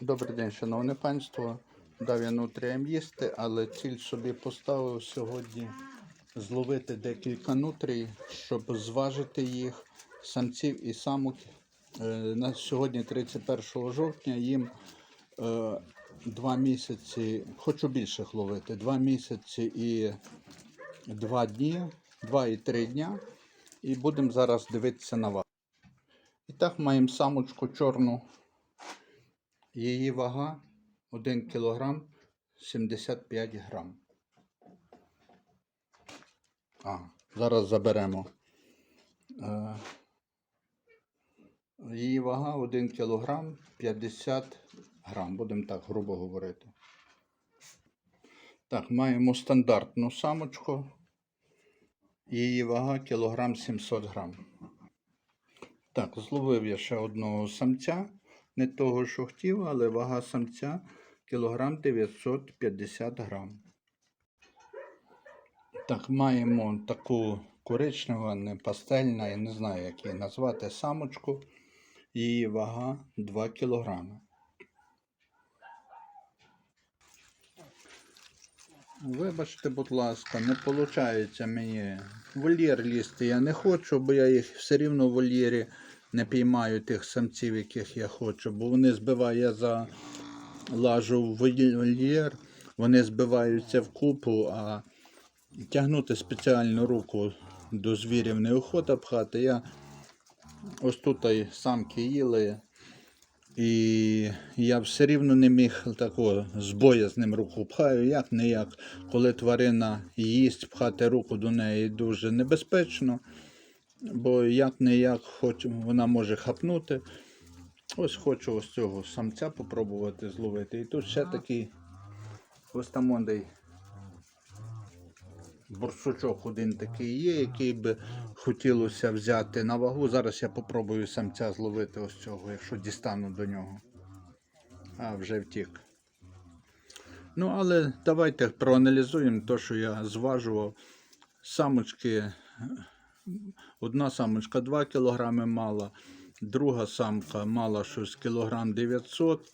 Добрий день, шановне панство. Дав я нутріям їсти, але ціль собі поставив сьогодні зловити декілька нутрій, щоб зважити їх, самців і самок. Е, На сьогодні, 31 жовтня, їм е, два місяці, хочу більше ловити, два місяці і два дні, два і три дня. І будемо зараз дивитися на вас. І так маємо самочку чорну. Її вага 1 кг 75 грам. А, зараз заберемо. Е, Її вага 1 кг 50 грам, будемо так грубо говорити. Так, маємо стандартну самочку. Її вага кілограм 700 грам. Так, зловив я ще одного самця. Не того, що хотів, але вага самця кілограм 950 грам. Так, маємо таку коричневу, не пастельна, я не знаю, як її назвати, самочку. Її вага 2 кілограми. Вибачте, будь ласка, не виходить мені. Вольєр лізти я не хочу, бо я їх все рівно в вольєрі не піймаю тих самців, яких я хочу, бо вони збивають, я залажу в вольєр, вони збиваються в купу, а тягнути спеціальну руку до звірів неохота пхати. Я ось тут самки їли. І я все рівно не міг такого з боязним руку пхаю, як не як. Коли тварина їсть, пхати руку до неї дуже небезпечно, бо як не як хоч вона може хапнути. Ось хочу ось цього самця попробувати зловити. І тут ще такий ось там он де борсучок один такий є, який би хотілося взяти на вагу. Зараз я попробую самця зловити ось цього, якщо дістану до нього. А, вже втік. Ну, але давайте проаналізуємо те, що я зважував. Самочки, одна самочка 2 кг мала, друга самка мала щось кілограм 900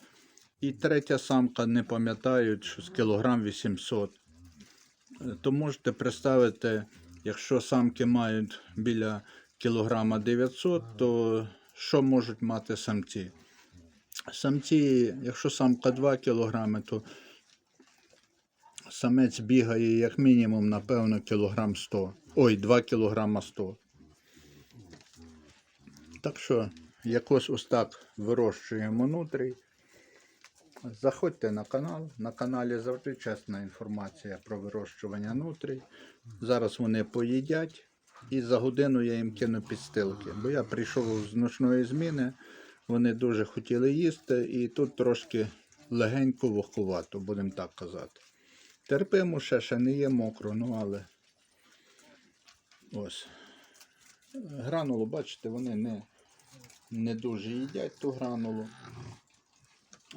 і третя самка не пам'ятаю, щось кілограм 800 то можете представити, якщо самки мають біля кілограма 900, то що можуть мати самці? Самці, якщо самка 2 кілограми, то самець бігає як мінімум, напевно, кілограм 100. Ой, 2 кілограма 100. Так що, якось ось так вирощуємо нутрій. Заходьте на канал. На каналі завжди чесна інформація про вирощування нутрій. Зараз вони поїдять і за годину я їм кину підстилки. Бо я прийшов з ночної зміни, вони дуже хотіли їсти, і тут трошки легенько вогкувато, будемо так казати. Терпимо ще, ще не є мокро, ну але ось. Гранулу, бачите, вони не, не дуже їдять ту гранулу.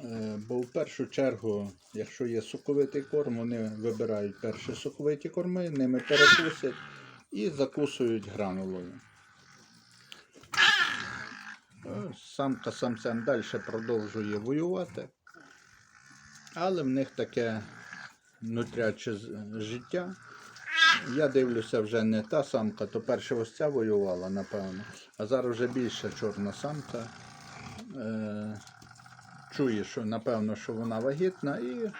Е, Бо в першу чергу, якщо є соковитий корм, вони вибирають перші соковиті корми, ними перекусять і закусують гранулою. Е, Самка самцем далі продовжує воювати, але в них таке нутряче життя. Я дивлюся, вже не та самка, то перша ось ця воювала, напевно. А зараз вже більша чорна самка. Е, чує, що напевно, що вона вагітна, і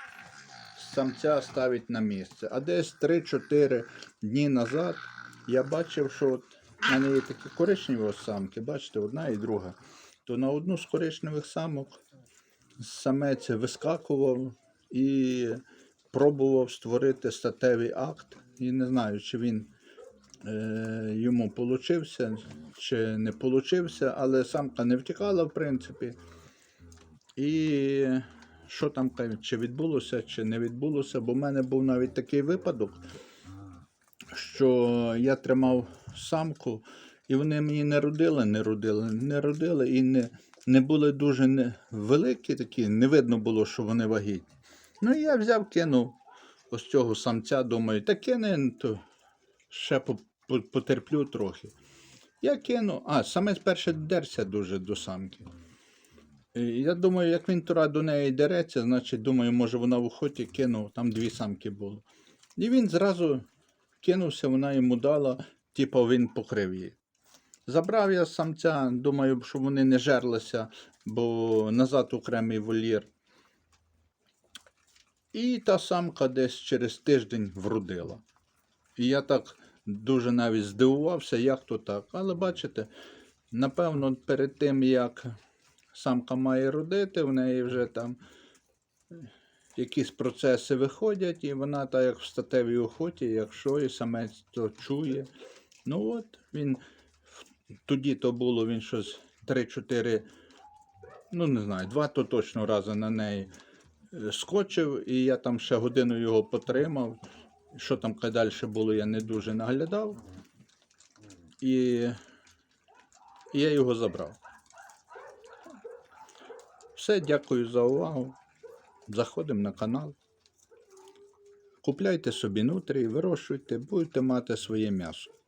самця ставить на місце. А десь 3-4 дні назад я бачив, що от мене є такі коричневі самки, бачите, одна і друга. То на одну з коричневих самок самець вискакував і пробував створити статевий акт. І не знаю, чи він е, йому получився, чи не получився, але самка не втікала, в принципі. І що там чи відбулося, чи не відбулося, бо в мене був навіть такий випадок, що я тримав самку, і вони мені не родили, не родили, не родили і не, не були дуже великі такі, не видно було, що вони вагітні. Ну і я взяв, кинув ось цього самця, думаю, та кине, то ще по- по- потерплю трохи. Я кинув, а самець перше дерся дуже до самки. Я думаю, як він туди до неї дереться, значить, думаю, може вона в охоті кинув, там дві самки було. І він зразу кинувся, вона йому дала, типу він покрив її. Забрав я самця, думаю, щоб вони не жерлися, бо назад окремий вольєр. І та самка десь через тиждень вродила. І я так дуже навіть здивувався, як то так. Але бачите, напевно, перед тим, як самка має родити, в неї вже там якісь процеси виходять, і вона, так як в статевій охоті, якщо і самець то чує. Ну от, він тоді то було він щось 3-4, ну не знаю, два то точно рази на неї скочив, і я там ще годину його потримав. Що там далі було, я не дуже наглядав. І, я його забрав. Все, дякую за увагу. Заходимо на канал. Купляйте собі нутрії, вирощуйте, будете мати своє м'ясо.